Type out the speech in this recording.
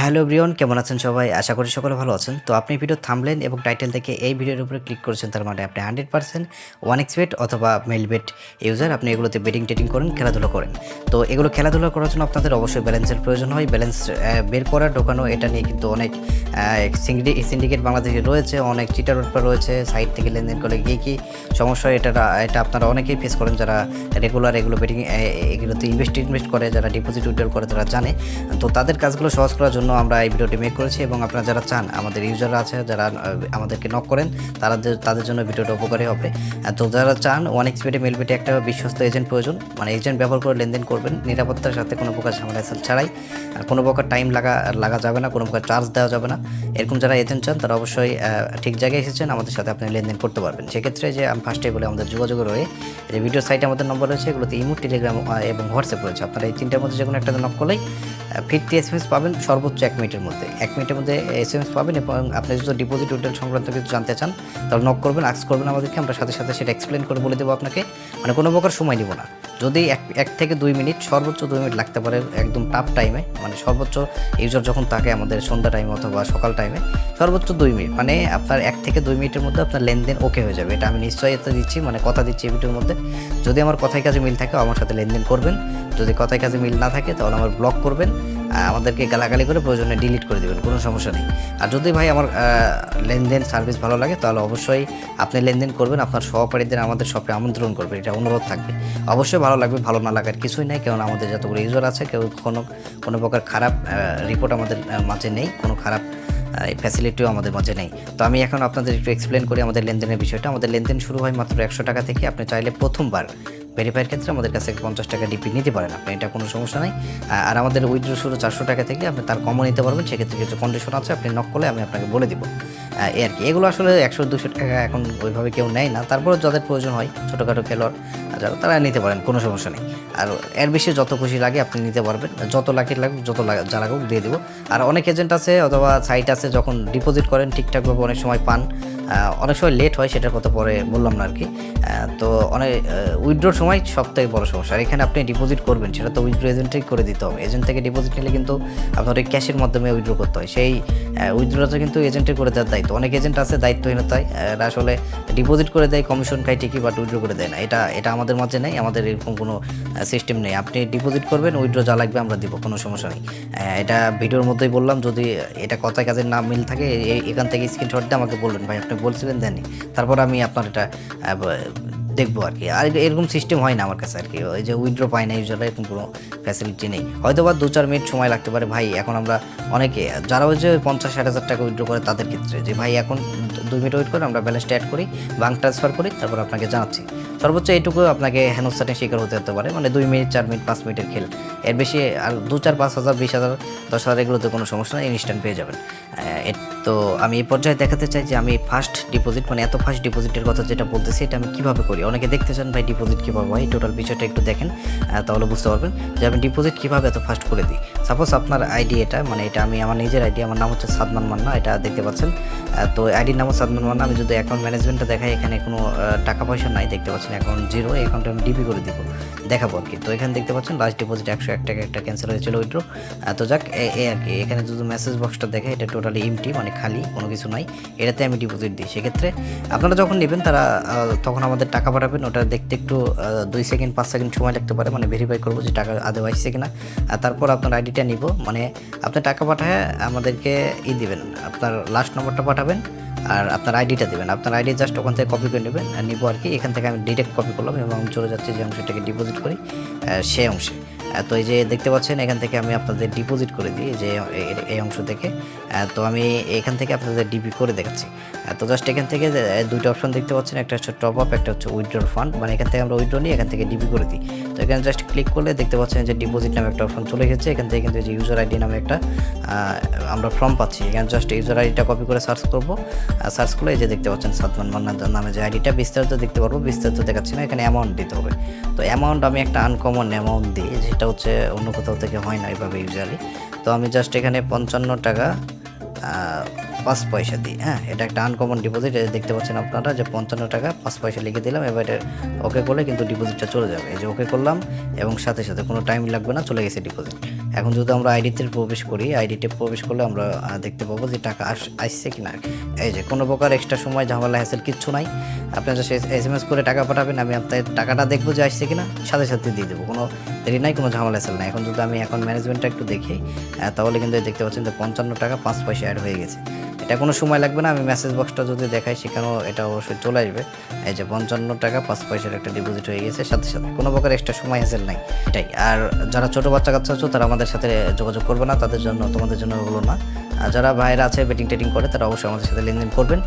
Hello Brian কেমন আছেন সবাই? আশা করি সকলে ভালো আছেন। তো আপনি ভিডিও থামলেন এবং টাইটেল থেকে এই ভিডিওর উপরে ক্লিক করেছেন, তার মানে আপনি হান্ড্রেড পার্সেন্ট ওয়ান এক্সপেট অথবা মেল বেট ইউজার আপনি এগুলোতে বেটিং টেটিং করেন, খেলাধুলা করেন। তো এগুলো খেলাধুলা করার জন্য আপনাদের অবশ্যই ব্যালেন্সের প্রয়োজন হয়। ব্যালেন্স বের করা, ঢোকানো, এটা নিয়ে কিন্তু অনেক সিন্ডিকেট বাংলাদেশে রয়েছে, অনেক চিটার রয়েছে সাইট থেকে লেনদেন করে গিয়ে কি সমস্যা এটা এটা আপনারা অনেকেই ফেস করেন যারা রেগুলার এগুলো বেটিং এগুলোতে ইনভেস্ট ইনভেস্ট করে, যারা ডিপোজিট উইড্রল করে, তারা জানে। তো তাদের কাজগুলো সহজ করার জন্য আমরা এই ভিডিওটি মেক করেছি এবং আপনারা যারা চান, আমাদের ইউজাররা আছে, যারা আমাদেরকে নক করেন, তারা তাদের জন্য ভিডিওটা উপকারী হবে। তো যারা চান ওয়ান এক্সপেটে মেলবেটে একটা বিশ্বস্ত এজেন্ট প্রয়োজন মানে এজেন্ট ব্যবহার করে লেনদেন করবেন, নিরাপত্তার সাথে কোনো প্রকার ঝামেলা ছাড়াই। আর কোনো প্রকার টাইম লাগা লাগা যাবে না, কোনো প্রকার চার্জ দেওয়া যাবে না। এরকম যারা এজেন্ট চান, তারা অবশ্যই ঠিক জায়গায় এসেছেন, আমাদের সাথে আপনি লেনদেন করতে পারবেন। সেক্ষেত্রে যে আমি ফার্স্টে বলে আমাদের যোগাযোগ রয়ে, যে ভিডিও সাইটে আমাদের নম্বর রয়েছে, এগুলোতে ইমো টেলিগ্রাম এবং হোয়াটসঅ্যাপ রয়েছে। আপনারা এই তিনটার মধ্যে যে কোনো একটা নক করলেই ফিফটি এস এম এস পাবেন সর্বোচ্চ এক মিনিটের মধ্যে। এক মিনিটের মধ্যে এস এম এস পাবেন এবং আপনি যদি ডিপোজিট উইড্রল সংক্রান্ত কিছু জানতে চান, তাহলে নক করবেন আক্স করবেন আমাদেরকে, আমরা সাথে সাথে সেটা এক্সপ্লেন করে বলে দেবো আপনাকে। মানে কোনো প্রকার সময় নিব না। যদি এক এক থেকে দুই মিনিট, সর্বোচ্চ দুই মিনিট লাগতে পারে একদম টাফ টাইমে মানে সর্বোচ্চ ইউজার যখন থাকে আমাদের সন্ধ্যা টাইম অথবা সকাল টাইমে সর্বোচ্চ দুই মিনিট। মানে আপনার এক থেকে দুই মিনিটের মধ্যে আপনার লেনদেন ওকে হয়ে যাবে। এটা আমি নিশ্চয়তা দিচ্ছি মানে কথা দিচ্ছি এই ভিডিওর মধ্যে। যদি আমার কথায় কাজে মিল থাকে, আমার সাথে লেনদেন করবেন। যদি কথায় কাজে মিল না থাকে, তাহলে আমার ব্লক করবেন আমাদেরকে গালাগালি করে প্রয়োজনে ডিলিট করে দেবেন, কোনো সমস্যা নেই। আর যদি ভাই আমার লেনদেন সার্ভিস ভালো লাগে, তাহলে অবশ্যই আপনি লেনদেন করবেন, আপনার সহপাঠীদের আমাদের শপে আমন্ত্রণ করবেন, এটা অনুরোধ থাকবে। অবশ্যই ভালো লাগবে, ভালো না লাগার কিছুই নাই কারণ আমাদের যতগুলো ইউজার আছে, কেউ কোনো কোনো প্রকার খারাপ রিপোর্ট আমাদের মাঝে নেই, কোনো খারাপ এই ফ্যাসিলিটিও আমাদের মাঝে নেই। তো আমি এখন আপনাদের একটু এক্সপ্লেন করি আমাদের লেনদেনের বিষয়টা। আমাদের লেনদেন শুরু হয় মাত্র একশো টাকা থেকে। আপনি চাইলে প্রথমবার ভেরিফাইয়ের ক্ষেত্রে আমাদের কাছে পঞ্চাশ টাকা ডিপি নিতে পারেন আপনি, এটা কোনো সমস্যা নাই। আর আমাদের উইথড্র শুরু চারশো টাকা থেকে আপনি তার কমও নিতে পারবেন, সেক্ষেত্রে কিছু কন্ডিশন আছে, আপনি নক করলে আমি আপনাকে বলে দিব। এই আর কি। এগুলো আসলে একশো, দুশো টাকা এখন ওইভাবে কেউ নেয় না। তারপরে যাদের প্রয়োজন হয়, ছোটোখাটো খেলোয়াড় যারা, তারা নিতে পারেন, কোনো সমস্যা নেই। আর এর বেশি যত খুশি লাগে আপনি নিতে পারবেন। যত লাখের লাগুক, যত যা লাগুক দিয়ে দেবো। আর অনেক এজেন্ট আছে অথবা সাইট আছে যখন ডিপোজিট করেন, ঠিকঠাকভাবে অনেক সময় পান। অনেক সময় লেট হয়, সেটার কথা পরে বললাম না আর কি তো অনেক উইথড্রোর সময় সব থেকে বড় সমস্যা। আর এখানে আপনি ডিপোজিট করবেন, সেটা তো উইথড্রো এজেন্টেই করে দিতে হবে। এজেন্ট থেকে ডিপোজিট নিলে কিন্তু আপনার ওই ক্যাশের মাধ্যমে উইথড্রো করতে হয়। সেই উইথড্রোটা কিন্তু এজেন্টের করে দেওয়ার দায়িত্ব। অনেক এজেন্ট আছে দায়িত্বহীনতায় এরা আসলে ডিপোজিট করে দেয় কমিশন খাই ঠিকই বাট উইথড্রো করে দেয় না। এটা এটা আমাদের মাঝে নেই, আমাদের এরকম কোনো সিস্টেম নেই। আপনি ডিপোজিট করবেন উইথড্রো যা লাগবে আমরা দিব, কোনো সমস্যা নেই। এটা ভিডিওর মধ্যেই বললাম, যদি এটা কথায় কাজের না মিল থাকে এখান থেকে স্ক্রিনশট দিয়ে আমাকে বলবেন, ভাই আপনি বলছিলেন, দেননি। তারপর আমি আপনার এটা দেখব আর কি। আর এরকম সিস্টেম হয় না আমার কাছে আর কি। ওই যে উইড্রো পাই না ইউজাররা এরকম কোনো ফ্যাসিলিটি নেই। হয়তো বা দু চার মিনিট সময় লাগতে পারে। ভাই, এখন আমরা অনেকে, যারা ওই যে পঞ্চাশ, ষাট হাজার টাকা উইড্রো করে তাদের ক্ষেত্রে, যে ভাই, এখন দুই মিনিট ওয়েট করে আমরা ব্যালেন্সটা অ্যাড করি ব্যাঙ্ক ট্রান্সফার করি, তারপর আপনাকে জানাচ্ছি। সর্বোচ্চ এইটুকু আপনাকে হেনস্থানের শিকার হতে হতে পারে মানে দুই মিনিট, চার মিনিট, পাঁচ মিনিটের খেল। এর বেশি আর দু চার, পাঁচ হাজার, বিশ হাজার, দশ হাজার এগুলোতে কোনো সমস্যা নেই ইনস্ট্যান্ট পেয়ে যাবেন। তো আমি এই পর্যায়ে দেখাতে চাই যে আমি ফার্স্ট ডিপোজিট মানে এত ফার্স্ট ডিপোজিটের কথা যেটা বলতেছি, এটা আমি কীভাবে করি? অনেকে দেখতে চান, ভাই ডিপোজিট কীভাবে হয়? টোটাল বিষয়টা একটু দেখেন তাহলে বুঝতে পারবেন যে আমি ডিপোজিট কীভাবে এত ফার্স্ট করে দিই। সাপোজ আপনার আইডি এটা মানে এটা আমি আমার নিজের আইডি আমার নাম হচ্ছে সাদমান মান্না, এটা দেখতে পাচ্ছেন। তো আইডির নাম সাদমান মান্না, আমি যদি অ্যাকাউন্ট ম্যানেজমেন্টটা দেখাই, এখানে কোনো টাকা পয়সা নাই, দেখতে পাচ্ছেন। অ্যাকাউন্ট জিরো এই অ্যাকাউন্টে আমি ডিপি করে দিব। দেখাবো আর কি। তো এখানে দেখতে পাচ্ছেন লাস্ট ডিপোজিট একশো এক টাকা একটা ক্যান্সেল হয়েছিল উইড্রো তো যাক, এ- আর কি। এখানে যদি মেসেজ বক্সটা দেখে, এটা টোটালি এমটি মানে খালি, কোনো কিছু নাই, এটাতে আমি ডিপোজিট দিই। সেক্ষেত্রে আপনারা যখন নেবেন, তারা তখন আমাদের টাকা পাঠাবেন। ওটা দেখতে একটু দুই সেকেন্ড পাঁচ সেকেন্ড সময় লাগতে পারে। মানে ভেরিফাই করব যে টাকা আদৌ আসছে কিনা। আর তারপর আপনার আইডিটা নিব। মানে আপনি টাকা পাঠায় আমাদেরকে ই দিবেন, আপনার লাস্ট নম্বরটা পাঠাবেন, আর আপনার আইডিটা দেবেন। আপনার আইডি জাস্ট ওখান থেকে কপি করে নেবেন, আর নিবো আর কি। এখান থেকে আমি ডিরেক্ট কপি করলাম এবং চলে যাচ্ছি যে আমি সেটাকে ডিপোজিট করি সেই অংশে। তো এই যে দেখতে পাচ্ছেন, এখান থেকে আমি আপনাদের ডিপোজিট করে দিই যে এই অংশ থেকে। তো আমি এখান থেকে আপনাদের ডিপি করে দেখাচ্ছি। তো জাস্ট এখান থেকে দুইটা অপশন দেখতে পাচ্ছেন, একটা হচ্ছে টপ আপ একটা হচ্ছে উইথড্রল ফান্ড মানে এখান থেকে আমরা উইথড্র নিই এখান থেকে ডিপি করে দিই। তো এখানে জাস্ট ক্লিক করলে দেখতে পাচ্ছেন যে ডিপোজিট নামে একটা অপশন চলে গেছে এখান থেকে কিন্তু যে ইউজার আইডি নামে একটা আমরা ফর্ম পাচ্ছি। এখানে জাস্ট ইউজার আইডিটা কপি করে সার্চ করব। সার্চ করলে যে দেখতে পাচ্ছেন সাতমান মান্না নামে যে আইডিটা বিস্তারিত দেখতে পারব। বিস্তারিত দেখাচ্ছি না, এখানে অ্যামাউন্ট দিতে হবে। তো অ্যামাউন্ট আমি একটা আনকমন অ্যামাউন্ট দিই, যেটা হচ্ছে অন্য কোথাও থেকে হয় না এভাবে ইউজুয়ালি তো আমি জাস্ট এখানে পঞ্চান্ন টাকা পাঁচ পয়সা দিই হ্যাঁ? এটা একটা আনকমন ডিপোজিট দেখতে পাচ্ছেন আপনারা যে পঞ্চান্ন টাকা, পাঁচ পয়সা লিখে দিলাম, এবার এটা ওকে করলে কিন্তু ডিপোজিটটা চলে যাবে। এই যে ওকে করলাম, এবং সাথে সাথে কোনো টাইম লাগবে না, চলে গেছে ডিপোজিট এখন যদি আমরা আইডিতে প্রবেশ করি আইডিতে প্রবেশ করলে আমরা দেখতে পাবো যে টাকা আস, আসছে কি না এই যে, কোনো প্রকার এক্সট্রা সময়, ঝামেলা হ্যাসেল কিচ্ছু নাই। আপনার যে এস এম এস করে টাকা পাঠাবেন, আমি আপনার টাকাটা দেখব যে আসছে কিনা, সাথে সাথে দিয়ে দেবো, কোনো দেরি নাই, কোনো ঝামেলা হ্যাসেল নাই। এখন যদি আমি এখন ম্যানেজমেন্টটা একটু দেখি তাহলে কিন্তু দেখতে পাচ্ছেন যে পঞ্চান্ন টাকা পাঁচ পয়সা অ্যাড হয়ে গেছে। এটা কোনো সময় লাগবে না, আমি মেসেজ বক্সটা যদি দেখাই সেখানেও এটা অবশ্যই চলে আসবে। এই যে পঞ্চান্ন টাকা পাঁচ পয়সার একটা ডিপোজিট হয়ে গেছে, সাথে সাথে কোনো প্রকার এক্সট্রা সময় হ্যাসেল নাই। এটাই। আর যারা ছোটো বাচ্চা কাচ্চা আছো, তারা আমাদের সাথে যোগাযোগ করবে না, তাদের জন্য, তোমাদের জন্য হলো না। আর যারা ভাইরা আছে বেটিং টেটিং করে, তারা অবশ্যই আমাদের সাথে লেনদেন করবেন।